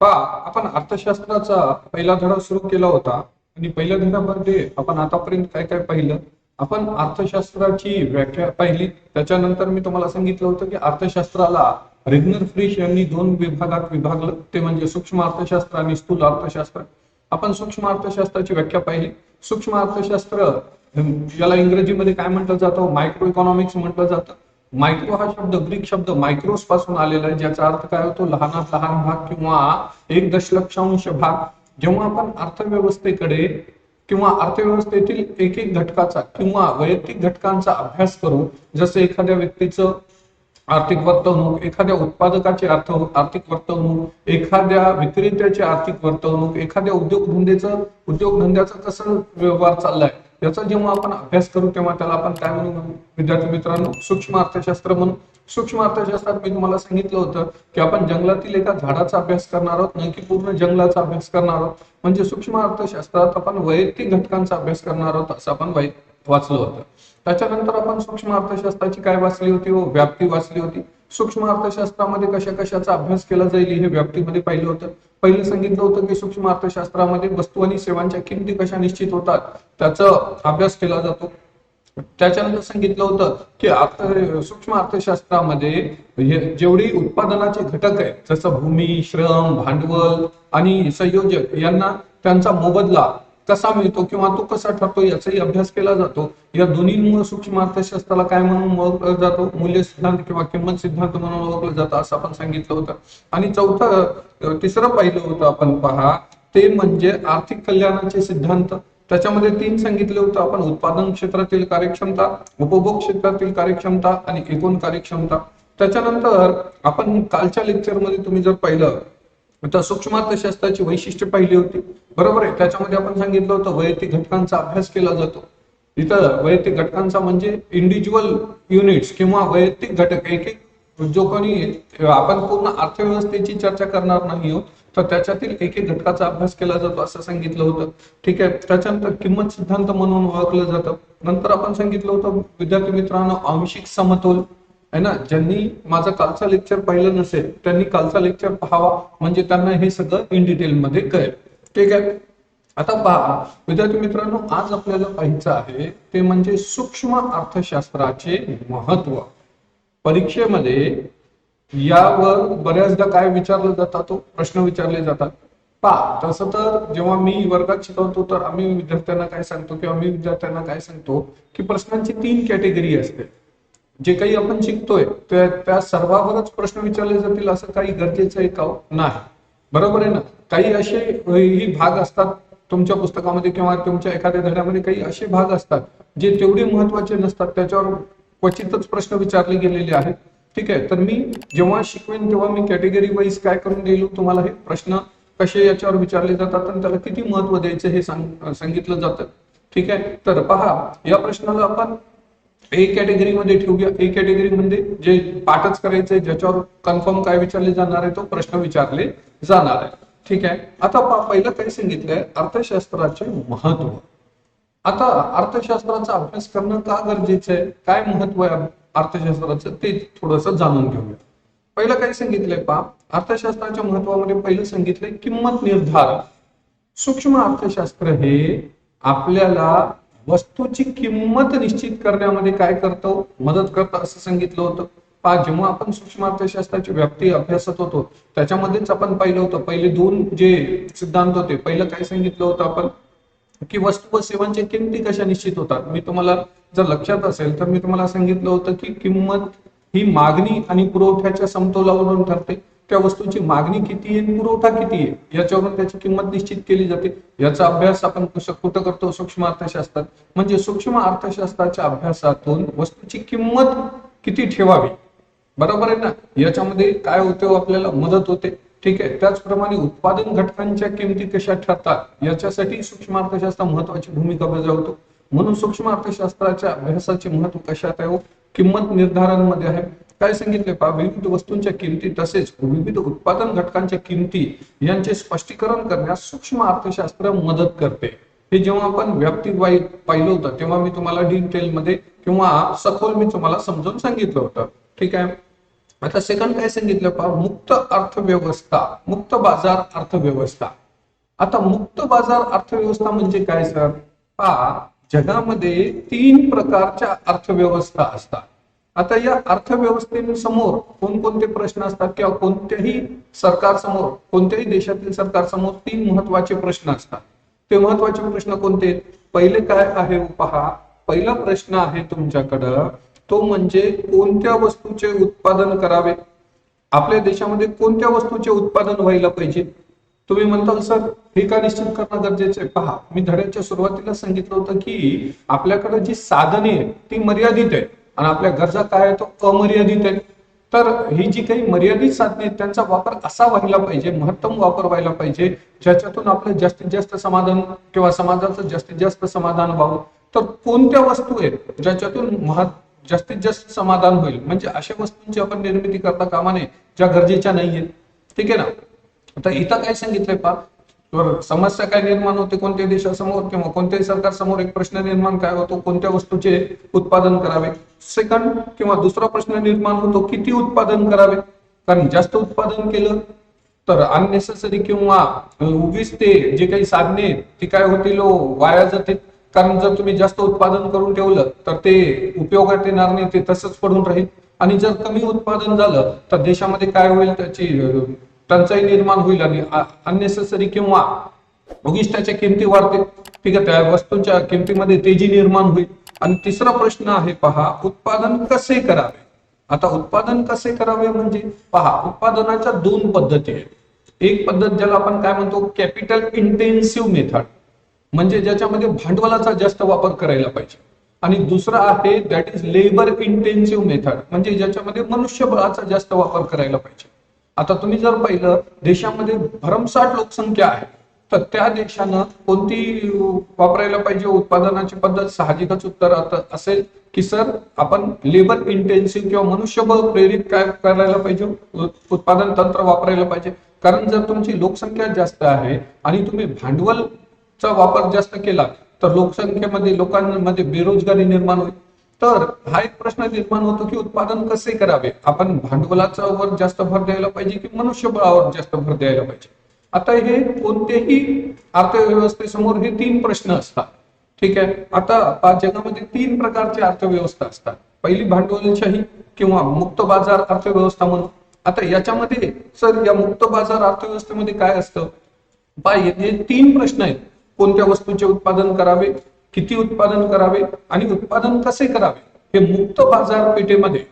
पहा आपण अर्थशास्त्राचा पहिला धडा सुरू केला होता आणि पहिल्या धड्यामध्ये आपण आतापर्यंत काय काय पाहिलं? आपण अर्थशास्त्राची व्याख्या पाहिली. त्याच्यानंतर मी तुम्हाला सांगितलं होतं की अर्थशास्त्राला रिग्नर फ्रिश यांनी दोन विभागात विभागलं. ते म्हणजे सूक्ष्म अर्थशास्त्र आणि स्थूल अर्थशास्त्र. आपण सूक्ष्म अर्थशास्त्राची व्याख्या पाहिली. सूक्ष्म अर्थशास्त्र ज्याला याला इंग्रजीमध्ये काय म्हटलं जातं? मायक्रो इकॉनॉमिक्स म्हटलं जातं. मायक्रो हा शब्द ग्रीक शब्द मायक्रोस पासून आलेला आहे ज्याचा अर्थ काय होतो? लहानात लहान भाग किंवा एक दशलक्षांश भाग. जेव्हा आपण अर्थव्यवस्थेकडे किंवा अर्थव्यवस्थेतील एक एक घटकाचा किंवा वैयक्तिक घटकांचा अभ्यास करू जसं एखाद्या व्यक्तीचं आर्थिक वर्तवणूक एखाद्या उत्पादकाची अर्थ आर्थिक वर्तवणूक एखाद्या विक्रेत्याची आर्थिक वर्तवणूक एखाद्या उद्योगधंद्याचं उद्योगधंद्याचा कसं व्यवहार चाललाय? याचा जेव्हा आपण अभ्यास करू तेव्हा त्याला आपण काय म्हणू विद्यार्थी मित्रांनो सूक्ष्म अर्थशास्त्र म्हणून. सूक्ष्म अर्थशास्त्रात मी तुम्हाला सांगितलं होतं की आपण जंगलातील एका झाडाचा अभ्यास करणार आहोत नाही की पूर्ण जंगलाचा अभ्यास करणार आहोत. म्हणजे सूक्ष्म अर्थशास्त्रात आपण वैयक्तिक घटकांचा अभ्यास करणार आहोत असं आपण वाचलं होतं. त्याच्यानंतर आपण सूक्ष्म अर्थशास्त्राची काय वाचली होती? व व्याप्ती वाचली होती. सूक्ष्म अर्थशास्त्रामध्ये कशा कशाचा अभ्यास केला जाईल हे व्याप्तीमध्ये पाहिलं होतं. पहिलं सांगितलं होतं की सूक्ष्म अर्थशास्त्रामध्ये वस्तू आणि सेवांच्या किमती कशा निश्चित होतात त्याचा अभ्यास केला जातो. त्याच्यानंतर सांगितलं होतं की अर्थ सूक्ष्म अर्थशास्त्रामध्ये जेवढी उत्पादनाचे घटक आहेत जसं भूमी श्रम भांडवल आणि संयोजक यांना त्यांचा मोबदला कसा मिळतो किंवा तो कसा ठरतो याचाही अभ्यास केला जातो. या दोन्हीमुळे सूक्ष्म अर्थशास्त्राला काय म्हणून ओळखलं जातो? मूल्य सिद्धांत किंवा किंमत सिद्धांत म्हणून ओळखलं जातं असं आपण सांगितलं होतं. आणि चौथं तिसरं पाहिलं होतं आपण पहा ते म्हणजे आर्थिक कल्याणाचे सिद्धांत. त्याच्यामध्ये तीन सांगितले होतं आपण उत्पादन क्षेत्रातील कार्यक्षमता उपभोग क्षेत्रातील कार्यक्षमता आणि एकूण कार्यक्षमता. त्याच्यानंतर आपण कालच्या लेक्चरमध्ये तुम्ही जर पाहिलं आता सूक्ष्म अर्थशास्त्राची वैशिष्ट्य पाहिली होती. बरोबर आहे. त्याच्यामध्ये आपण सांगितलं होतं वैयक्तिक घटकांचा अभ्यास केला जातो. इथं वैयक्तिक घटकांचा म्हणजे इंडिव्हिज्युअल युनिट्स किंवा वैयक्तिक घटक. एक एक जो कोणी आपण पूर्ण अर्थव्यवस्थेची चर्चा करणार नाही आहोत. तर त्याच्यातील एक एक घटकाचा अभ्यास केला जातो असं सांगितलं होतं. ठीक आहे. त्याच्यानंतर किंमत सिद्धांत म्हणून ओळखलं जातं. नंतर आपण सांगितलं होतं विद्यार्थी मित्रांनो आंशिक समतोल. आहे ना? ज्यांनी माझा कालचा लेक्चर पाहिलं नसेल त्यांनी कालचा लेक्चर पाहावा म्हणजे त्यांना हे सगळं इन डिटेल मध्ये कळेल. ठीक आहे? आता पहा विद्यार्थी मित्रांनो आज आपल्याला पाहायचं आहे ते म्हणजे सूक्ष्म अर्थशास्त्राचे महत्त्व. परीक्षेमध्ये यावर बऱ्याचदा काय विचारलं जातात तो प्रश्न विचारले जातात. पहा तसं तर जेव्हा मी वर्गात शिकवतो तर आम्ही विद्यार्थ्यांना काय सांगतो किंवा मी विद्यार्थ्यांना काय सांगतो की प्रश्नांची तीन कॅटेगरी असते. जे काही आपण शिकतोय त्या त्या प्रश्न विचारले जातील असं काही गरजेचं आहे का हो? नाही. बरोबर आहे ना? काही असे ही भाग असतात तुमच्या पुस्तकामध्ये किंवा तुमच्या एखाद्या धड्यामध्ये काही असे भाग असतात जे तेवढे महत्त्वाचे नसतात त्याच्यावर क्वचितच प्रश्न विचारले गेलेले आहेत. ठीक आहे? तर मी जेव्हा शिकवेन तेव्हा मी कॅटेगरी वाईज काय करून देईल तुम्हाला हे प्रश्न कसे याच्यावर विचारले जातात आणि त्याला किती महत्त्व द्यायचं हे सांग सांगितलं जातं. ठीक आहे? तर पहा या प्रश्नाला आपण ए कॅटेगरीमध्ये ठेवूया. ए कॅटेगरी म्हणजे जे पाठच करायचंय ज्याच्यावर कन्फर्म काय विचारले जाणार आहे तो प्रश्न विचारले जाणार आहे. ठीक आहे? आता पहिलं काय सांगितलंय अर्थशास्त्राचे महत्त्व. आता अर्थशास्त्राचा अभ्यास करणं का गरजेचं आहे? काय महत्त्व आहे अर्थशास्त्राचं? ते थोडस जाणून घेऊया. पहिलं काय सांगितलंय पहा अर्थशास्त्राच्या महत्वामध्ये पहिलं सांगितलंय किंमत निर्धारण. सूक्ष्म अर्थशास्त्र हे आपल्याला वस्तूची किंमत निश्चित करण्यामध्ये काय करतो? मदत करतं असं सांगितलं होतं. पहा जेव्हा आपण सूक्ष्म अर्थशास्त्राची व्याप्ती अभ्यासत होतो त्याच्यामध्येच आपण पाहिलं होतं. पहिले दोन जे सिद्धांत होते पहिलं काय सांगितलं होतं आपण? की वस्तू व सेवांच्या किमती कशा निश्चित होतात? मी तुम्हाला जर लक्षात असेल तर मी तुम्हाला सांगितलं होतं की किंमत ही मागणी आणि पुरवठ्याच्या समतोलावरून ठरते. त्या वस्तूची मागणी किती आहे पुरवठा किती आहे याच्यावरून त्याची किंमत निश्चित केली जाते. याचा अभ्यास आपण कुठं करतो? सूक्ष्म अर्थशास्त्रात. म्हणजे सूक्ष्म अर्थशास्त्राच्या अभ्यासातून वस्तूची किंमत किती ठेवावी? बरोबर आहे ना? याच्यामध्ये काय होते आपल्याला मदत होते. ठीक आहे? त्याचप्रमाणे उत्पादन घटकांच्या किमती कशा ठरतात? याच्यासाठी सूक्ष्म अर्थशास्त्र महत्वाची भूमिका बजावतो. म्हणून सूक्ष्म अर्थशास्त्राच्या अभ्यासाचे महत्त्व कशात आहे किंमत किंमत निर्धारांमध्ये आहे. काय सांगितले पहा विविध वस्तूंच्या किमती तसेच विविध उत्पादन घटकांच्या किमती यांचे स्पष्टीकरण करण्यास सूक्ष्म अर्थशास्त्र मदत करते. हे जेव्हा आपण व्याप्ती पाहिलं होतं तेव्हा मी तुम्हाला डिटेल मध्ये किंवा सखोल मी तुम्हाला समजून सांगितलं होतं. ठीक आहे? आता सेकंड काय सांगितलं? पहा मुक्त अर्थव्यवस्था मुक्त बाजार अर्थव्यवस्था. आता मुक्त बाजार अर्थव्यवस्था म्हणजे काय सर? पहा जगामध्ये तीन प्रकारच्या अर्थव्यवस्था असतात. आता या अर्थव्यवस्थेसमोर कोणकोणते प्रश्न असतात किंवा कोणत्याही सरकारसमोर कोणत्याही देशातील सरकारसमोर तीन महत्त्वाचे प्रश्न असतात. ते महत्त्वाचे प्रश्न कोणते? पहिले काय आहे हो पहा. पहिला प्रश्न आहे तुमच्याकडं तो म्हणजे कोणत्या वस्तूचे उत्पादन करावे? आपल्या देशामध्ये कोणत्या वस्तूचे उत्पादन व्हायला पाहिजे? तुम्ही म्हणताल सर हे का निश्चित करणं गरजेचं आहे? पहा मी धड्याच्या सुरुवातीला सांगितलं होतं की आपल्याकडे जी साधने आहेत ती मर्यादित आहेत. आणि आपल्या गरजा काय आहे तो अमर्यादित आहे. तर ही जी काही मर्यादित साधने आहेत त्यांचा वापर असा व्हायला पाहिजे महत्तम वापर व्हायला पाहिजे ज्याच्यातून आपलं जास्तीत जास्त समाधान किंवा समाजाचं जास्तीत जास्त समाधान व्हावं. तर कोणत्या वस्तू आहेत ज्याच्यातून मह जास्तीत जास्त समाधान होईल? म्हणजे अशा वस्तूंची आपण निर्मिती करता कामा नये ज्या गरजेच्या नाहीयेत. ठीक आहे ना? आता इथं काय सांगितलंय पा तर समस्या काय निर्माण होते कोणत्या देशासमोर किंवा कोणत्याही सरकारसमोर एक प्रश्न निर्माण काय होतो? कोणत्या वस्तूचे उत्पादन करावे? सेकंड किंवा दुसरा प्रश्न निर्माण होतो किती उत्पादन करावे? कारण जास्त उत्पादन केलं तर अननेसेसरी किंवा उगीच ते जे काही साधने आहेत, ती काय होतील हो? वाया जाते कारण जर तुम्ही जास्त उत्पादन करून ठेवलं तर ते उपयोगात येणार नाही ते तसंच पडून राहील. आणि जर कमी उत्पादन झालं तर देशामध्ये काय होईल? त्याची टंचाई निर्माण होईल आणि अननेसेसरी किंवा उगीच त्याच्या किमती वाढते. ठीक आहे त्या वस्तूंच्या किमतीमध्ये तेजी निर्माण होईल. आणि तिसरा प्रश्न आहे पहा उत्पादन कसे करावे? आता उत्पादन कसे करावे म्हणजे पहा उत्पादनाच्या दोन पद्धती आहेत. एक पद्धत ज्याला आपण काय म्हणतो कॅपिटल इंटेन्सिव्ह मेथड म्हणजे ज्याच्यामध्ये भांडवलाचा जास्त वापर करायला पाहिजे. आणि दुसरा आहे that is labour intensive method म्हणजे ज्याच्यामध्ये मनुष्यबळाचा जास्त वापर करायला पाहिजे. आता तुम्ही जर पाहिलं देशामध्ये भरमसाठ लोकसंख्या आहे. तर त्या देशानं कोणती वापरायला पाहिजे उत्पादनाची पद्धत साहजिकच उत्तर असेल की सर आपण लेबर इंटेन्सिव्ह किंवा मनुष्यबळ प्रेरित काय करायला पाहिजे उत्पादन तंत्र वापरायला पाहिजे. कारण जर तुमची लोकसंख्या जास्त आहे आणि तुम्ही भांडवलचा वापर जास्त केला तर लोकसंख्येमध्ये लोकांमध्ये बेरोजगारी निर्माण होईल. तर हा एक प्रश्न निर्माण होतो की उत्पादन कसे करावे? आपण भांडवलाचा वर जास्त भर द्यायला पाहिजे की मनुष्यबळावर जास्त भर द्यायला पाहिजे? आता हे कोणतेही अर्थव्यवस्थेसमोर हे तीन प्रश्न असतात. ठीक आहे? आता जगामध्ये तीन प्रकारचे अर्थव्यवस्था असतात. पहिली भांडवलशाही किंवा मुक्त बाजार अर्थव्यवस्था म्हणून. आता याच्यामध्ये सर या मुक्त बाजार अर्थव्यवस्थेमध्ये काय असतं? पहा हे तीन प्रश्न आहेत. कोणत्या वस्तूचे उत्पादन करावे? किती उत्पादन करावे आणि उत्पादन कसे करावे? हे मुक्त बाजारपेठेमध्ये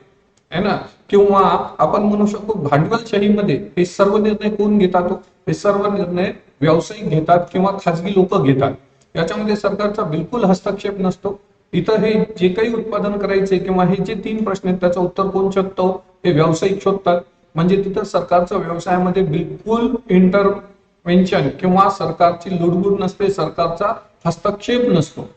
आहे ना? किंवा आपण म्हणू शकतो भांडवलशाहीमध्ये हे सर्व निर्णय कोण घेतात हो? हे? सर्व निर्णय व्यावसायिक घेतात किंवा खाजगी लोक घेतात. याच्यामध्ये सरकारचा बिलकुल हस्तक्षेप नसतो. इथं हे जे काही उत्पादन करायचे किंवा हे जे तीन प्रश्न आहेत त्याचं उत्तर कोण शोधतो? हे व्यावसायिक शोधतात. म्हणजे तिथं सरकारचं व्यवसायामध्ये बिलकुल इंटरव्हेन्शन किंवा सरकारची लुडबुड नसते सरकारचा हस्तक्षेप नसतो.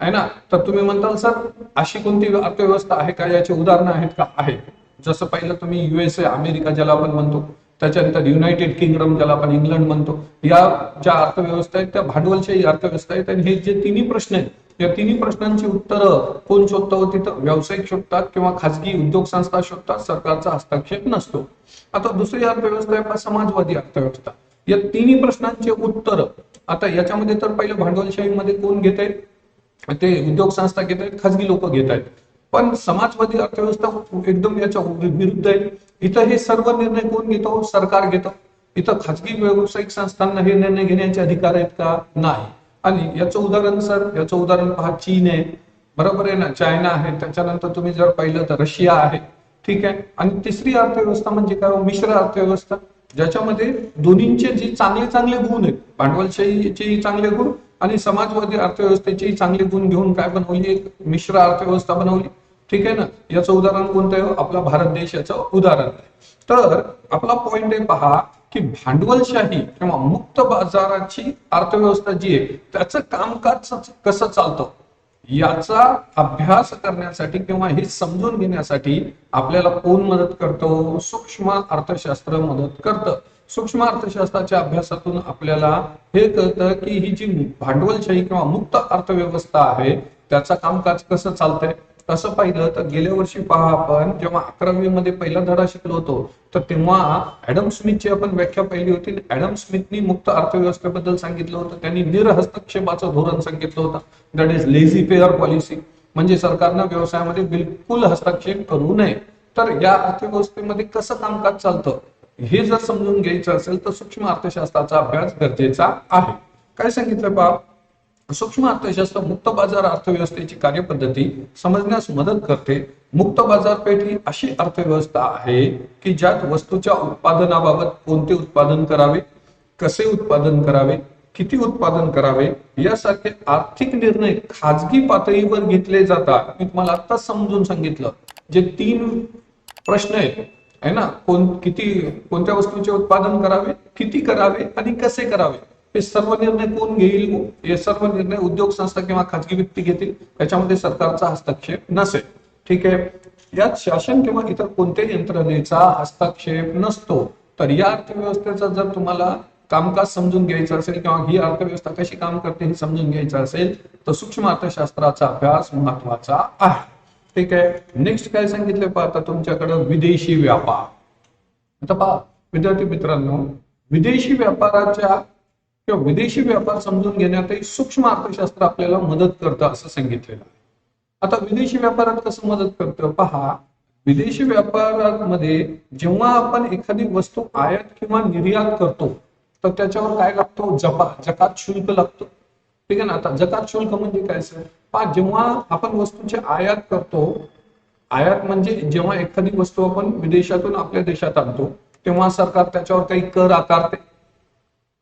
आहे ना? तर तुम्ही म्हणताल सर अशी कोणती अर्थव्यवस्था आहे का? याची उदाहरणं आहेत का? आहे. जसं पाहिलं तुम्ही युएसए अमेरिका ज्याला आपण म्हणतो त्याच्यानंतर युनायटेड किंगडम ज्याला आपण इंग्लंड म्हणतो या ज्या अर्थव्यवस्था आहेत त्या भांडवलशाही अर्थव्यवस्था आहेत आणि हे जे तिन्ही प्रश्न आहेत या तिन्ही प्रश्नांची उत्तरं कोण शोधतो तिथं व्यावसायिक शोधतात किंवा खाजगी उद्योग संस्था शोधतात सरकारचा हस्तक्षेप नसतो. आता दुसरी अर्थव्यवस्था आहे समाजवादी अर्थव्यवस्था. या तिन्ही प्रश्नांचे उत्तर आता याच्यामध्ये तर पहिलं भांडवलशाहीमध्ये कोण घेत ते उद्योग संस्था घेत आहेत खाजगी लोक घेत आहेत. पण समाजवादी अर्थव्यवस्था एकदम याच्या विरुद्ध आहे. इथं हे सर्व निर्णय कोण घेतो? सरकार घेतो. इथं खाजगी व्यावसायिक संस्थांना हे निर्णय घेण्याचे अधिकार आहेत का? नाही. आणि याचं उदाहरण सर याचं उदाहरण पहा चीन आहे. बरोबर आहे ना? चायना आहे. त्याच्यानंतर तुम्ही जर पाहिलं तर रशिया आहे. ठीक आहे? आणि तिसरी अर्थव्यवस्था म्हणजे काय? मिश्र अर्थव्यवस्था. ज्याच्यामध्ये दोन्हींचे जे चांगले चांगले गुण आहेत भांडवलशाहीचे चांगले गुण आणि समाजवादी अर्थव्यवस्थेचे चांगले गुण घेऊन काय बनवली एक मिश्र अर्थव्यवस्था बनवली. ठीक आहे ना? याचं उदाहरण कोणतं आहे? आपला भारत देश याचं उदाहरण आहे. तर आपला पॉइंट आहे पहा की भांडवलशाही किंवा मुक्त बाजाराची अर्थव्यवस्था जी आहे त्याचं कामकाज कसं चालतं? याचा अभ्यास करण्यासाठी किंवा हे समजून घेण्यासाठी आपल्याला कोण मदत करतो? सूक्ष्म अर्थशास्त्र मदत करतं. सूक्ष्म अर्थशास्त्राच्या अभ्यासातून आपल्याला हे कळतं की ही जी भांडवलशाही किंवा मुक्त अर्थव्यवस्था आहे त्याचं कामकाज कसं चालतंय? तसं पाहिलं तर गेल्या वर्षी पहा आपण जेव्हा अकरावी मध्ये पहिला धडा शिकलो होतो तर तेव्हा ऍडम स्मिथची आपण व्याख्या पाहिली होती. ऍडम स्मिथनी मुक्त अर्थव्यवस्थेबद्दल सांगितलं होतं. त्यांनी निरहस्तक्षेपाचं धोरण सांगितलं होतं. That is laissez faire policy म्हणजे सरकारनं व्यवसायामध्ये बिलकुल हस्तक्षेप करू नये. तर या अर्थव्यवस्थेमध्ये कसं कामकाज चालतं? हे जर समजून घ्यायचं असेल तर सूक्ष्म अर्थशास्त्राचा अभ्यास गरजेचा आहे. काय सांगितलं पहा सूक्ष्म अर्थशास्त्र मुक्त बाजार अर्थव्यवस्थेची कार्यपद्धती समजण्यास मदत करते. मुक्त बाजारपेठ ही अशी अर्थव्यवस्था आहे की ज्यात वस्तूच्या उत्पादनाबाबत कोणते उत्पादन करावे कसे उत्पादन करावे किती उत्पादन करावे यासारखे आर्थिक निर्णय खाजगी पातळीवर घेतले जातात. मी तुम्हाला आत्ताच समजून सांगितलं जे तीन प्रश्न आहेत आहे ना? कोण किती कोणत्या वस्तूचे उत्पादन करावे किती करावे आणि कसे करावे? हे सर्व निर्णय कोण घेईल? हे सर्व निर्णय उद्योग संस्था किंवा खाजगी व्यक्ती घेतील. याच्यामध्ये सरकारचा हस्तक्षेप नसेल. ठीक आहे? यात शासन किंवा इतर कोणत्याही यंत्रणेचा हस्तक्षेप नसतो. तर या अर्थव्यवस्थेचा जर तुम्हाला कामकाज समजून घ्यायचं असेल किंवा ही अर्थव्यवस्था कशी काम करते हे समजून घ्यायचं असेल तर सूक्ष्म अर्थशास्त्राचा अभ्यास महत्त्वाचा आहे. ठीक आहे? नेक्स्ट काय सांगितलं पाहता तुमच्याकडं? विदेशी व्यापार. आता पहा विद्यार्थी मित्रांनो विदेशी व्यापाराच्या किंवा विदेशी व्यापार समजून घेण्यातही सूक्ष्म अर्थशास्त्र आपल्याला मदत करतं असं सांगितलेलं आहे. आता विदेशी व्यापारात कसं मदत करतं? पहा विदेशी व्यापारामध्ये जेव्हा आपण एखादी वस्तू आयात किंवा निर्यात करतो तर त्याच्यावर काय लागतो? जपा जकात शुल्क लागतो. ठीक आहे ना? आता जकात शुल्क म्हणजे काय सर? पहा जेव्हा आपण वस्तूची आयात करतो आयात म्हणजे जेव्हा एखादी वस्तू आपण विदेशातून आपल्या देशात आणतो तेव्हा सरकार त्याच्यावर काही कर आकारते.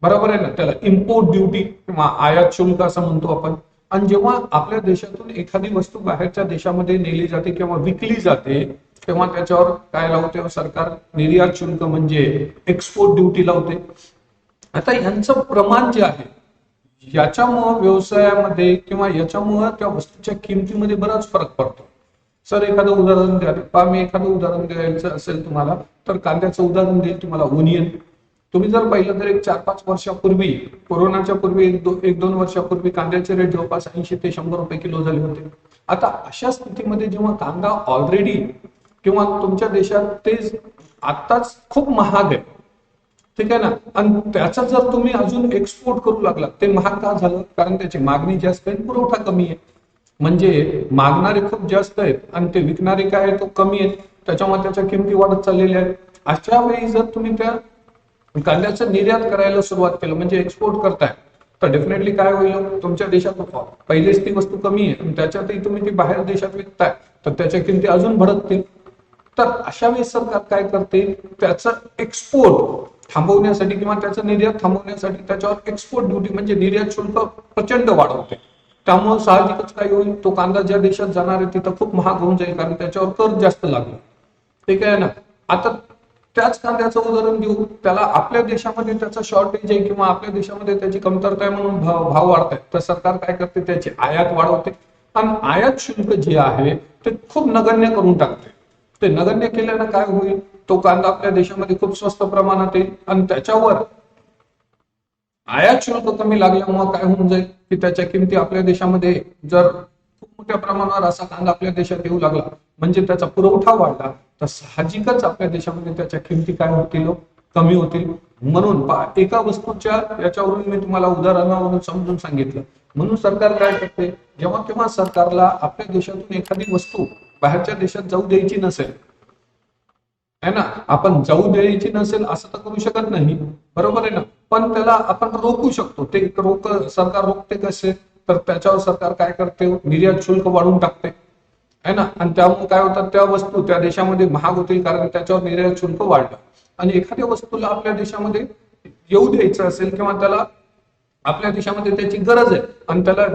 बरोबर आहे ना? त्याला इम्पोर्ट ड्युटी किंवा आयात शुल्क असं म्हणतो आपण. आणि जेव्हा आपल्या देशातून एखादी वस्तू बाहेरच्या देशामध्ये नेली जाते किंवा विकली जाते तेव्हा त्याच्यावर काय लावते? सरकार निर्यात शुल्क म्हणजे एक्सपोर्ट ड्युटी लावते. आता यांचं प्रमाण जे आहे याच्यामुळं व्यवसायामध्ये किंवा याच्यामुळं त्या वस्तूच्या किमतीमध्ये बराच फरक पडतो. सर एखादं उदाहरण द्या. मी एखादं उदाहरण द्यायचं असेल तुम्हाला तर कांद्याचं उदाहरण देईल तुम्हाला. ओनियन तुम्ही जर पाहिलं तर एक चार पाच वर्षापूर्वी कोरोनाच्या पूर्वी एक दो एक दोन वर्षापूर्वी कांद्याचे रेट जवळपास ऐंशी ते शंभर रुपये किलो झाले होते. आता अशा स्थितीमध्ये जेव्हा कांदा ऑलरेडी किंवा तुमच्या देशात ते आत्ताच खूप महाग आहे. ठीक आहे ना? आणि त्याचा जर तुम्ही अजून एक्सपोर्ट करू लागला ते महाग का झालं? कारण त्याची मागणी जास्त आहे पुरवठा कमी आहे. म्हणजे मागणारे खूप जास्त आहेत आणि ते विकणारे काय आहे तो कमी आहेत त्याच्यामुळे त्याच्या किमती वाढत चाललेल्या आहेत. अशा वेळी जर तुम्ही त्या कांद्याचं निर्यात करायला सुरुवात केलं म्हणजे एक्सपोर्ट करताय. तर डेफिनेटली काय होईल? तुमच्या देशात पहिलेच ती वस्तू कमी आहे त्याच्यातही तुम्ही ती बाहेर देशात विकताय. तर त्याच्या किमती अजून भडकतील. तर अशा वेळेस सरकार काय करते? त्याचं एक्सपोर्ट थांबवण्यासाठी किंवा त्याचं निर्यात थांबवण्यासाठी त्याच्यावर एक्सपोर्ट ड्युटी म्हणजे निर्यात शुल्क प्रचंड वाढवते. त्यामुळे साहजिकच काय होईल? तो कांदा ज्या देशात जाणार आहे तिथं खूप महाग होऊन जाईल कारण त्याच्यावर कर जास्त लागेल ठीक आहे ना? आता त्याच कांद्याचं उदाहरण देऊ. त्याला आपल्या देशामध्ये त्याचा शॉर्टेज आहे किंवा आपल्या देशामध्ये त्याची कमतरता आहे म्हणून भाव भाव वाढतायत. तर सरकार काय करते? त्याची आयात वाढवते. आणि आयात शुल्क जे आहे ते खूप नगण्य करून टाकते. ते नगण्य केल्यानं काय होईल? तो कांदा आपल्या देशामध्ये खूप स्वस्त प्रमाणात येईल आणि त्याच्यावर आयात शुल्क कमी लागल्यामुळे काय होऊन जाईल? की त्याच्या किमती आपल्या देशामध्ये जर मोठ्या प्रमाणावर असा कांदा आपल्या देशात येऊ लागला. म्हणजे त्याचा पुरवठा वाढला. तर साहजिकच आपल्या देशामध्ये त्याच्या किमती काय होतील हो? कमी होतील. म्हणून एका वस्तूच्या याच्यावरून मी तुम्हाला उदाहरणावरून समजून सांगितलं. म्हणून सरकार काय करते? जेव्हा केव्हा सरकारला आपल्या देशातून एखादी वस्तू बाहेरच्या देशात जाऊ द्यायची नसेल आहे ना? आपण जाऊ द्यायची नसेल असं तर करू शकत नाही. बरोबर आहे ना? पण त्याला आपण रोखू शकतो. ते रोक सरकार रोखते कसे? तर त्याच्यावर सरकार काय करते? निर्यात शुल्क वाढवून टाकते. आहे ना? आणि त्यामुळे काय होतात? त्या वस्तू त्या देशामध्ये महाग होतील कारण त्याच्यावर निर्यात शुल्क वाढलं. आणि एखाद्या वस्तूला आपल्या देशामध्ये येऊ द्यायचं असेल किंवा त्याला आपल्या देशामध्ये त्याची गरज आहे आणि त्याला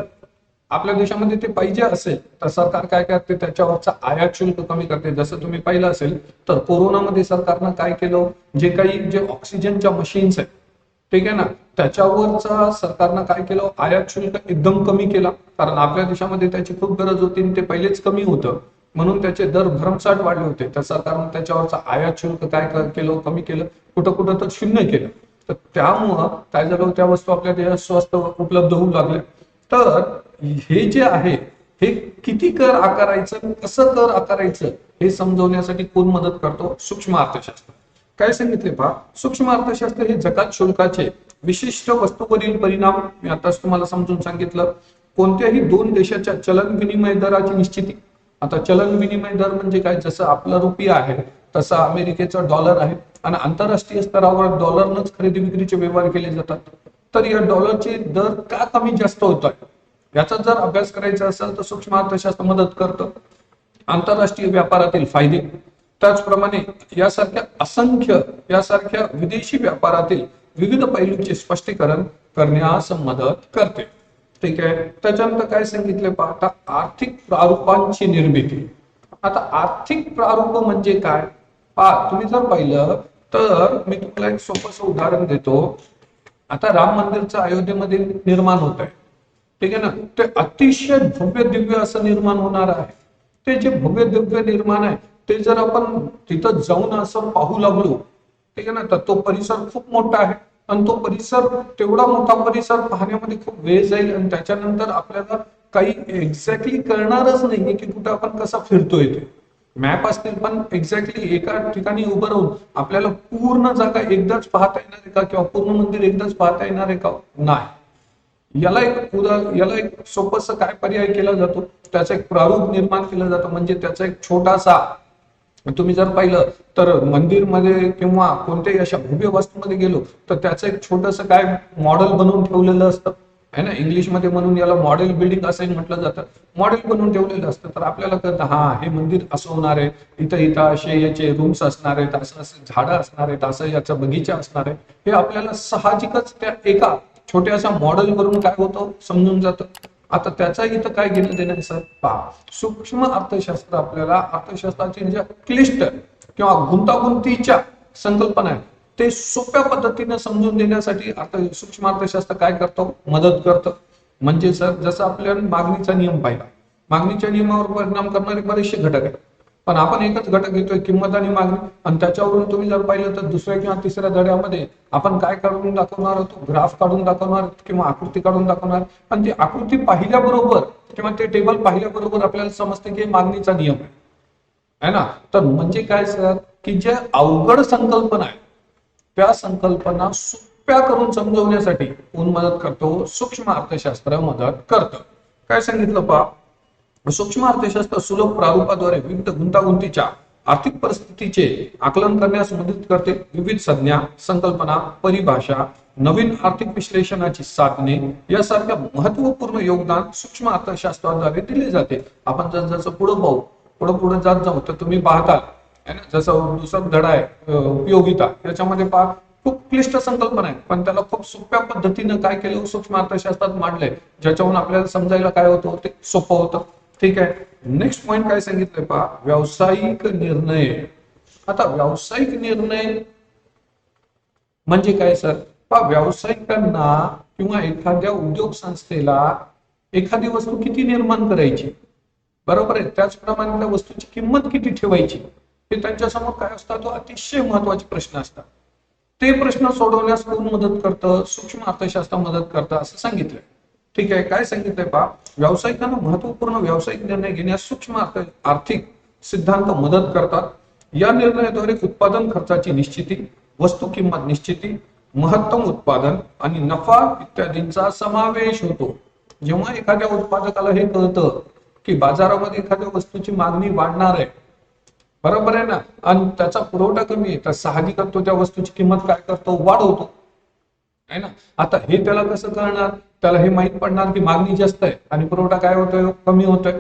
आपल्या देशामध्ये ते पाहिजे असेल तर सरकार काय करते? त्याच्यावरचा आयात शुल्क कमी करते. जसं तुम्ही पाहिलं असेल तर कोरोनामध्ये सरकारनं काय केलं? जे काही जे ऑक्सिजनच्या मशीन्स आहेत ठीक आहे ना? त्याच्यावरचा सरकारनं काय केलं? आयात शुल्क एकदम कमी केला. कारण आपल्या देशामध्ये त्याची खूप गरज होती आणि ते पहिलेच कमी होतं. म्हणून त्याचे दर भरमसाठ वाढले होते. तर सरकारनं त्याच्यावरचा आयात शुल्क काय केलं कमी केलं? कुठं कुठं तर शून्य केलं. तर त्यामुळं काय झालं त्या वस्तू आपल्या देशात स्वस्त उपलब्ध होऊ लागल्या. तर हे जे आहे हे किती कर आकारायचं कसं कर आकारायचं हे समजवण्यासाठी कोण मदत करतो? सूक्ष्म अर्थशास्त्र. काय सांगितले पहा? सूक्ष्म अर्थशास्त्र हे जकात शुल्काचे विशिष्ट वस्तूवरील परिणाम मी आताच तुम्हाला समजून सांगितलं. कोणत्याही दोन देशाच्या चलन विनिमय दराची निश्चिती. आता चलन विनिमय दर म्हणजे काय? जसं आपला रुपया आहे तसा अमेरिकेचा डॉलर आहे. आणि आंतरराष्ट्रीय स्तरावर डॉलरनच खरेदी विक्रीचे व्यवहार केले जातात. तर या डॉलरचे दर का कमी जास्त होत आहे याचा जर अभ्यास करायचा असेल तर सूक्ष्म अर्थशास्त्र मदत करतं. आंतरराष्ट्रीय व्यापारातील फायदे. त्याचप्रमाणे यासारख्या असंख्य यासारख्या विदेशी व्यापारातील विविध पैलूंचे स्पष्टीकरण करण्यास मदत करते. ठीक आहे? त्याच्यानंतर काय सांगितले पाहता आता आर्थिक प्रारूपांची निर्मिती. आता आर्थिक प्रारूप म्हणजे काय? पहा तुम्ही जर पाहिलं तर मी तुम्हाला एक सोपस उदाहरण देतो. आता राम मंदिरचं अयोध्येमध्ये निर्माण होत आहे ठीक आहे ना? ते अतिशय भव्य दिव्य असं निर्माण होणार आहे. ते जे भव्य दिव्य निर्माण आहे ते जर आपण तिथं जाऊन असं पाहू लागलो ठीक आहे ना? तर तो परिसर खूप मोठा आहे. आणि तो परिसर तेवढा मोठा परिसर पाहण्यामध्ये खूप वेळ जाईल आणि त्याच्यानंतर आपल्याला काही एक्झॅक्टली करणारच नाही की कुठं आपण कसा फिरतोय ते. मॅप असतील पण एक्झॅक्टली एका ठिकाणी उभं राहून आपल्याला पूर्ण जागा एकदाच पाहता येणार आहे का किंवा पूर्ण मंदिर एकदाच पाहता येणार आहे का? नाही. याला एक उदा याला एक सोपस काय पर्याय केला जातो? त्याचा एक प्रारूप निर्माण केलं जातं. म्हणजे त्याचा एक छोटासा तुम्ही जर पाहिलं तर मंदिरमध्ये किंवा कोणत्याही अशा भव्य वस्तूमध्ये गेलो तर त्याचं एक छोटस काय मॉडेल बनवून ठेवलेलं असतं. है ना? इंग्लिशमध्ये म्हणून याला मॉडेल बिल्डिंग असंही म्हटलं जातं. मॉडेल बनवून ठेवलेलं असतं. तर आपल्याला कळतं हा हे मंदिर असं होणार आहे. इथं इथं असे याचे रूम्स असणार आहेत असं असं झाडं असणार आहेत असं याचा बगीचा असणार आहे. हे आपल्याला साहजिकच त्या एका छोट्याशा मॉडेलवरून काय होतं समजून जातं. आता त्याचा इथं काय घेणं देणं सर पहा सूक्ष्म अर्थशास्त्र आपल्याला अर्थशास्त्राची ज्या क्लिष्ट किंवा गुंतागुंतीच्या संकल्पना आहेत ते सोप्या पद्धतीने समजून देण्यासाठी अर्थ सूक्ष्म अर्थशास्त्र काय करतो? मदत करतं. म्हणजे सर जसं आपल्या मागणीचा नियम पाहिला. मागणीच्या नियमावर परिणाम करणारे बरेचसे घटक आहेत. पण आपण एकच घटक घेतोय किंमत आणि मागणी. आणि त्याच्यावरून तुम्ही जर पाहिलं तर दुसऱ्या किंवा तिसऱ्या धड्यामध्ये आपण काय काढून दाखवणार होतो? ग्राफ काढून दाखवणार किंवा आकृती काढून दाखवणार? आणि ती आकृती पाहिल्याबरोबर किंवा ते टेबल पाहिल्याबरोबर आपल्याला समजते की मागणीचा नियम आहे. है ना? तर म्हणजे काय सर? की जे अवघड संकल्पना आहे त्या संकल्पना सोप्या करून समजवण्यासाठी कोण मदत करतो सूक्ष्म अर्थशास्त्र मदत करतं. काय सांगितलं पहा सूक्ष्म अर्थशास्त्र सुलभ प्रारूपाद्वारे विविध गुंतागुंतीच्या आर्थिक परिस्थितीचे आकलन करण्यास मदत करते. विविध संज्ञा संकल्पना परिभाषा नवीन आर्थिक विश्लेषणाची साधने यासारख्या महत्त्वपूर्ण योगदान सूक्ष्म अर्थशास्त्राद्वारे दिले जाते. आपण जर जसं पुढे पाहू पुढे पुढे जात जाऊ तर तुम्ही पाहताल जसं दुसरा धडा आहे उपयोगिता याच्यामध्ये पहा खूप क्लिष्ट संकल्पना आहे. पण त्याला खूप सोप्या पद्धतीनं काय केलं सूक्ष्म अर्थशास्त्रात मांडलंय. ज्याच्यावरून आपल्याला समजायला काय होतं ते सोपं होतं. ठीक आहे. नेक्स्ट पॉइंट काय सांगितलंय पहा. व्यावसायिक निर्णय. आता व्यावसायिक निर्णय म्हणजे काय सर? पहा व्यावसायिकांना किंवा एखाद्या उद्योग संस्थेला एखादी वस्तू किती निर्माण करायची? बरोबर आहे. त्याचप्रमाणे त्या वस्तूची किंमत किती ठेवायची? हे त्यांच्यासमोर काय असतात? तो अतिशय महत्त्वाचे प्रश्न असतात. ते प्रश्न सोडवण्यास कोण मदत करतं? सूक्ष्म अर्थशास्त्र मदत करतं असं सांगितलंय. ठीक आहे काय सांगितलंय बा व्यावसायिकांना महत्त्वपूर्ण व्यावसायिक निर्णय घेण्यास सूक्ष्म आर्थिक सिद्धांत मदत करतात. या निर्णयाद्वारे उत्पादन खर्चाची निश्चिती वस्तू किंमत निश्चिती महत्तम उत्पादन आणि नफा इत्यादींचा समावेश होतो. जेव्हा एखाद्या उत्पादकाला हे कळतं की बाजारामध्ये एखाद्या वस्तूची मागणी वाढणार आहे बरोबर आहे ना? आणि त्याचा पुरवठा कमी आहे तर साहजिकच तो त्या वस्तूची किंमत काय करतो? वाढवतो. आहे ना? आता हे त्याला कसं कळणार? त्याला हे माहीत पडणार की मागणी जास्त आहे आणि पुरवठा काय होतोय? कमी होतोय.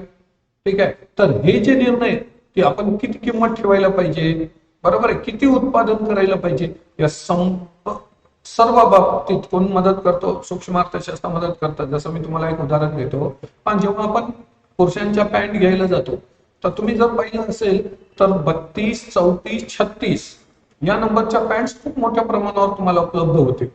ठीक आहे? तर हे जे निर्णय आहेत, की आपण किती किंमत ठेवायला पाहिजे? बरोबर आहे? किती उत्पादन करायला पाहिजे? या संप सर्व बाबतीत कोण मदत करतो? सूक्ष्म अर्थशास्त्र मदत करतात. जसं मी तुम्हाला एक उदाहरण देतो. पण जेव्हा आपण पुरुषांच्या पॅन्ट घ्यायला जातो तर तुम्ही जर पाहिलं असेल तर बत्तीस चौतीस छत्तीस या नंबरच्या पॅन्ट खूप मोठ्या प्रमाणावर तुम्हाला उपलब्ध होतील.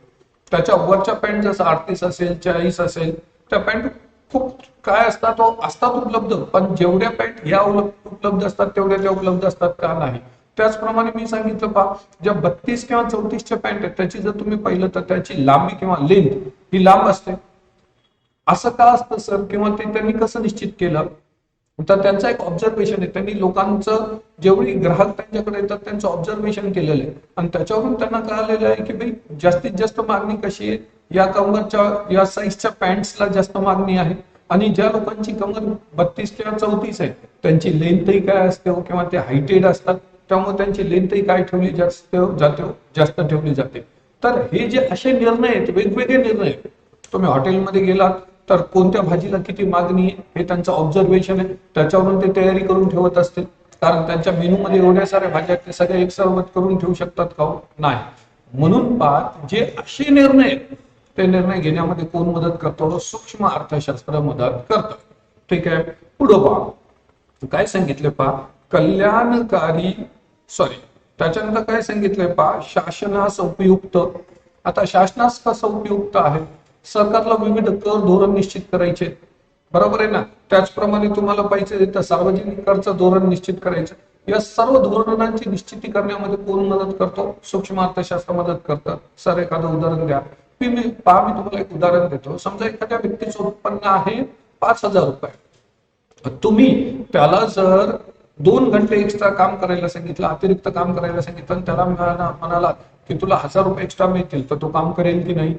त्याच्या वरच्या पॅन्ट जसं अडतीस असेल चाळीस असेल त्या पॅन्ट खूप काय असतात तो असतात उपलब्ध. पण जेवढ्या पॅन्ट या उपलब्ध असतात तेवढ्या त्या उपलब्ध असतात का नाही? त्याचप्रमाणे मी सांगितलं पहा ज्या बत्तीस किंवा चौतीसच्या पॅन्ट आहेत त्याची जर तुम्ही पाहिलं तर त्याची लांबी किंवा लेंथ ही लांब असते. असं का असतं सर किंवा ते त्यांनी कसं निश्चित केलं? तर त्यांचं एक ऑब्झर्वेशन आहे. त्यांनी लोकांचं जेवढी ग्राहक त्यांच्याकडे येतात त्यांचं ऑब्झर्वेशन केलेलं आहे. आणि त्याच्यावरून त्यांना कळालेलं आहे की भाई जास्तीत जास्त मागणी कशी आहे? या कमरच्या या साईजच्या पॅन्ट्सला जास्त मागणी आहे. आणि ज्या लोकांची कमर बत्तीस किंवा चौतीस आहे त्यांची लेंथही काय असते हो? किंवा ते हायटेड असतात त्यामुळे त्यांची लेंथही काय ठेवली जास्त जाते हो? हो? जास्त ठेवली जाते. तर हे जे असे निर्णय आहेत वेगवेगळे निर्णय आहेत. तुम्ही हॉटेलमध्ये गेलात तर कोणत्या भाजीला किती मागणी आहे हे त्यांचं ऑब्झर्वेशन आहे. त्याच्यावरून ते तयारी करून ठेवत असतील. कारण त्यांच्या मेनूमध्ये एवढ्या साऱ्या भाज्या ते सगळ्या एक करून ठेवू शकतात का हो? नाही. म्हणून पहा जे असे निर्णय आहेत, ते निर्णय घेण्यामध्ये कोण मदत करतो? सूक्ष्म अर्थशास्त्र मदत करतं. ठीक आहे? पुढं पहा. काय सांगितले पहा? कल्याणकारी सॉरी त्याच्यानंतर काय सांगितलंय पहा? शासनास उपयुक्त. आता शासनास कसं उपयुक्त आहे? सरकारला विविध कर धोरण निश्चित करायचे. बरोबर आहे ना? त्याचप्रमाणे तुम्हाला पाहिजे तर सार्वजनिक करचं धोरण निश्चित करायचं. या सर्व धोरणांची निश्चिती करण्यामध्ये कोण मदत करतो? सूक्ष्म अर्थशास्त्र मदत करतं. सर एखादं उदाहरण द्या. मी मी पहा मी तुम्हाला एक उदाहरण देतो. समजा एखाद्या व्यक्तीचं उत्पन्न आहे पाच हजार रुपये. तुम्ही त्याला जर दोन घंटे एक्स्ट्रा काम करायला सांगितलं अतिरिक्त काम करायला सांगितलं आणि त्याला म्हणाला म्हणाला की तुला हजार रुपये एक्स्ट्रा मिळतील तर तो काम करेल की नाही?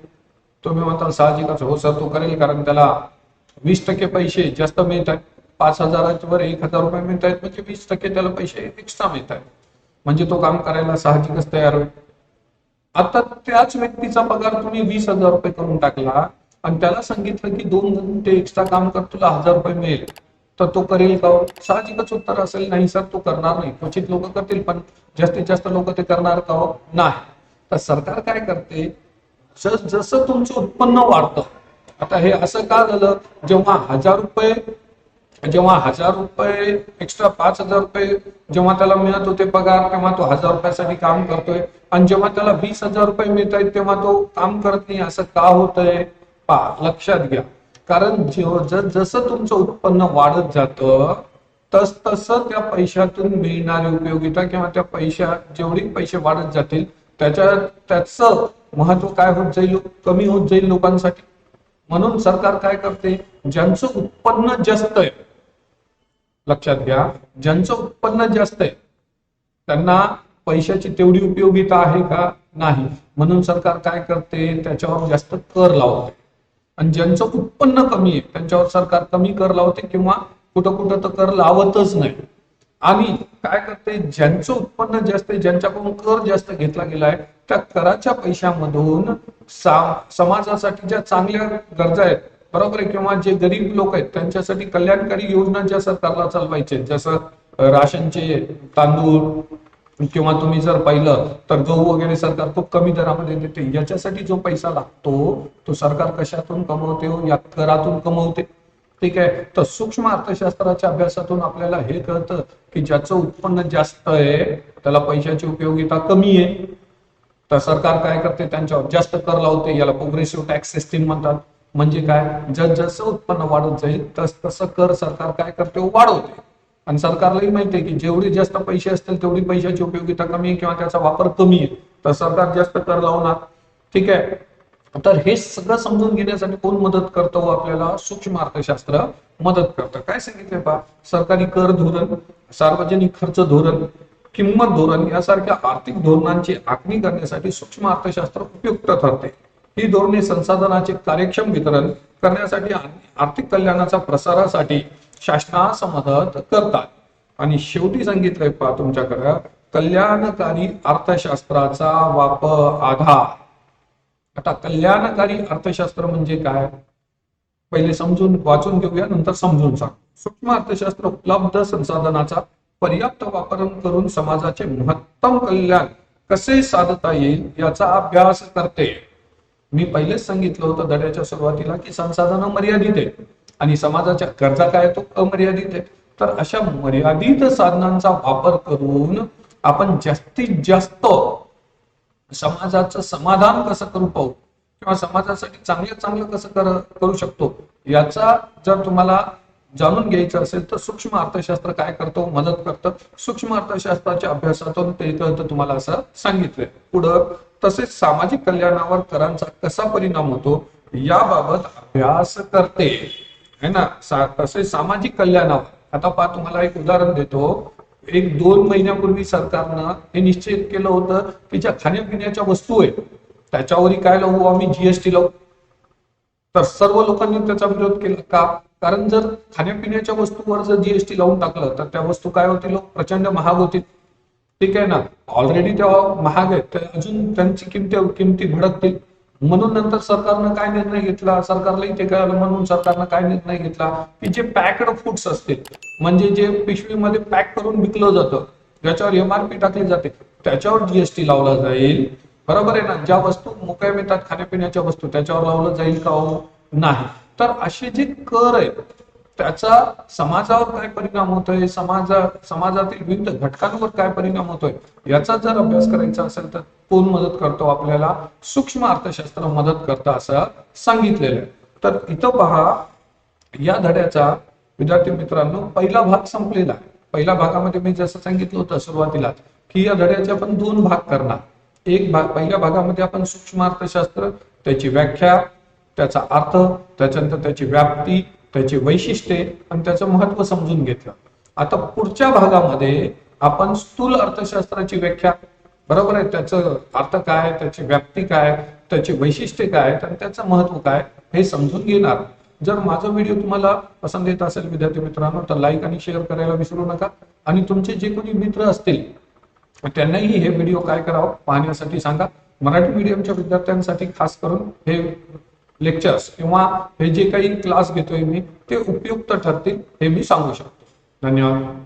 तुम्ही म्हणताल साहजिकच हो सर तो करेल कारण त्याला वीस टक्के पैसे जास्त मिळत आहेत पाच हजारावर एक हजार रुपये मिळत आहेत म्हणजे वीस टक्के त्याला पैसे एक्स्ट्रा मिळत आहेत म्हणजे तो काम करायला साहजिकच तयार होईल. आता त्याच व्यक्तीचा पगार तुम्ही वीस हजार रुपये करून टाकला आणि त्याला सांगितलं की दोन घंटे एक्स्ट्रा काम कर तुला हजार रुपये मिळेल. तर तो करेल का? साहजिकच उत्तर असेल नाही सर तो करणार नाही. क्वचित लोक करतील पण जास्तीत जास्त लोक ते करणार का हो? नाही. तर सरकार काय करते? जस जसं तुमचं उत्पन्न वाढतं. आता हे असं का झालं? जेव्हा हजार रुपये जेव्हा हजार रुपये एक्स्ट्रा पाच हजार रुपये जेव्हा त्याला मिळत होते पगार तेव्हा तो हजार रुपयासाठी काम करतोय. आणि जेव्हा त्याला वीस हजार रुपये मिळत आहेत तेव्हा तो काम करत नाही. असं का होतंय? पा लक्षात घ्या. कारण जेव्हा जसं तुमचं उत्पन्न वाढत जातं तस तसं त्या पैशातून मिळणारी उपयोगिता किंवा त्या पैशा जेवढी पैसे वाढत जातील त्याच्या त्याचं महत्त्व काय होत जाईल कमी होत जाईल लोकांसाठी. म्हणून सरकार काय करते ज्यांचं उत्पन्न जास्त आहे लक्षात घ्या ज्यांचं उत्पन्न जास्त आहे त्यांना पैशाची तेवढी उपयोगिता आहे का नाही? म्हणून सरकार काय करते त्याच्यावर जास्त कर लावते. आणि ज्यांचं उत्पन्न कमी आहे त्यांच्यावर सरकार कमी कर लावते किंवा कुठं कुठं तर कर लावतच नाही. आणि काय करते ज्यांचं उत्पन्न जास्त आहे ज्यांच्याकडून कर जास्त घेतला गेला आहे त्या कराच्या पैशामधून समाजासाठी ज्या चांगल्या गरजा आहेत बरोबर आहे? किंवा जे गरीब लोक आहेत त्यांच्यासाठी कल्याणकारी योजना ज्या सरकारला चालवायचे जसं राशनचे तांदूळ किंवा तुम्ही जर पाहिलं तर गहू वगैरे सरकार खूप कमी दरामध्ये देते. याच्यासाठी जो पैसा लागतो तो सरकार कशातून कमवते हो? या करातून कमवते. ठीक आहे? तर सूक्ष्म अर्थशास्त्राच्या अभ्यासातून आपल्याला हे कळतं की ज्याचं उत्पन्न जास्त आहे त्याला पैशाची उपयोगिता कमी आहे. तर सरकार काय करते? त्यांच्यावर जास्त कर लावते. याला प्रोग्रेसिव्ह टॅक्स सिस्टीम म्हणतात. म्हणजे काय? जस जसं उत्पन्न वाढत जाईल तस तसं कर सरकार काय करते? वाढवते. आणि सरकारलाही माहिती आहे की जेवढे जास्त पैसे असतील तेवढी पैशाची उपयोगिता कमी आहे किंवा त्याचा वापर कमी आहे. तर सरकार जास्त कर लावणार. ठीक आहे? तर हे सगळं समजून घेण्यासाठी कोण मदत करतो हो आपल्याला? सूक्ष्म अर्थशास्त्र मदत करतं. काय सांगितलंय पा सरकारी कर धोरण सार्वजनिक खर्च धोरण किंमत धोरण यासारख्या आर्थिक धोरणांची आखणी करण्यासाठी सूक्ष्म अर्थशास्त्र उपयुक्त ठरते. ही धोरणे संसाधनाचे कार्यक्षम वितरण करण्यासाठी आणि आर्थिक कल्याणाचा प्रसारासाठी शासनास मदत करतात. आणि शेवटी सांगितलंय पहा तुमच्याकडे कल्याणकारी अर्थशास्त्राचा वापर आधार. आता कल्याणकारी अर्थशास्त्र म्हणजे काय? पहिले समजून वाचून घेऊया नंतर समजून सांग. सूक्ष्म अर्थशास्त्र उपलब्ध संसाधनाचा पर्याप्त वापर करून समाजाचे महत्तम कल्याण कसे साधता येईल याचा अभ्यास करते. मी पहिलेच सांगितलं होतं धड्याच्या सुरुवातीला की संसाधनं मर्यादित आहे आणि समाजाच्या गरजा काय तो अमर्यादित आहे तर अशा मर्यादित साधनांचा वापर करून आपण जास्तीत जास्त समाजाचं समाधान कसं करू पाहू? किंवा समाजासाठी चांगलं चांगलं कसं कर करू शकतो? याचा जर तुम्हाला जाणून घ्यायचं असेल तर सूक्ष्म अर्थशास्त्र काय करतो? मदत करतं. सूक्ष्म अर्थशास्त्राच्या अभ्यासातून ते इथं तुम्हाला असं सांगितलंय. पुढं तसेच सामाजिक कल्याणावर करांचा कसा परिणाम होतो? याबाबत अभ्यास करते. है ना? सा- तसेच सामाजिक कल्याणावर. आता पहा तुम्हाला एक उदाहरण देतो. एक दोन महिन्यापूर्वी सरकारनं हे निश्चित केलं होतं की ज्या खाण्यापिण्याच्या वस्तू आहेत त्याच्यावरही काय लावू आम्ही जीएसटी लावू? तर सर्व लोकांनी त्याचा विरोध केला का? कारण जर खाण्यापिण्याच्या वस्तूवर जर जीएसटी लावून टाकलं तर त्या वस्तू काय होतील हो? प्रचंड महाग होतील. ठीक आहे ना? ऑलरेडी तेव्हा महाग आहेत अजून त्यांची किमती किमती भडकतील. म्हणून नंतर सरकारनं काय निर्णय घेतला? सरकारलाही ते कळालं म्हणून सरकारनं काय निर्णय घेतला? की जे पॅक्ड फूड्स असतील म्हणजे जे पिशवीमध्ये पॅक करून विकलं जातं ज्याच्यावर एमआरपी टाकली जाते त्याच्यावर जीएसटी लावला जाईल. बरोबर आहे ना? ज्या वस्तू मोकळ्या मिळतात खाण्यापिण्याच्या वस्तू त्याच्यावर लावलं जाईल का हो? नाही. तर असे जे कर आहेत त्याचा समाजावर काय परिणाम होतोय? समाजा समाजातील विविध घटकांवर काय परिणाम होतोय? याचा जर अभ्यास करायचा असेल तर कोण मदत करतो आपल्याला? सूक्ष्म अर्थशास्त्र मदत करतं असं सांगितलेलं आहे. तर इथं पहा या धड्याचा विद्यार्थी मित्रांनो पहिला भाग संपलेला आहे. पहिल्या भागामध्ये मी जसं सांगितलं होतं सुरुवातीला की या धड्याचे आपण दोन भाग करणार. एक भाग पहिल्या भागामध्ये आपण सूक्ष्म अर्थशास्त्र त्याची व्याख्या त्याचा अर्थ त्याच्यानंतर त्याची व्याप्ती त्याची वैशिष्ट्ये आणि त्याचं महत्त्व समजून घेतलं. आता पुढच्या भागामध्ये आपण स्थूल अर्थशास्त्राची व्याख्या बरोबर आहे? त्याचं अर्थ काय? त्याची व्याप्ती काय? त्याची वैशिष्ट्ये काय? आणि त्याचं महत्त्व काय? हे समजून घेणार. जर माझा व्हिडिओ तुम्हाला पसंत येत असेल विद्यार्थी मित्रांनो तर लाईक आणि शेअर करायला विसरू नका. आणि तुमचे जे कोणी मित्र असतील त्यांनाही हे व्हिडिओ काय करावं? पाहण्यासाठी सांगा. मराठी मीडियमच्या विद्यार्थ्यांसाठी खास करून हे लेक्चर्स किंवा हे जे काही क्लास घेतोय मी ते उपयुक्त ठरतील हे मी सांगू शकतो. धन्यवाद.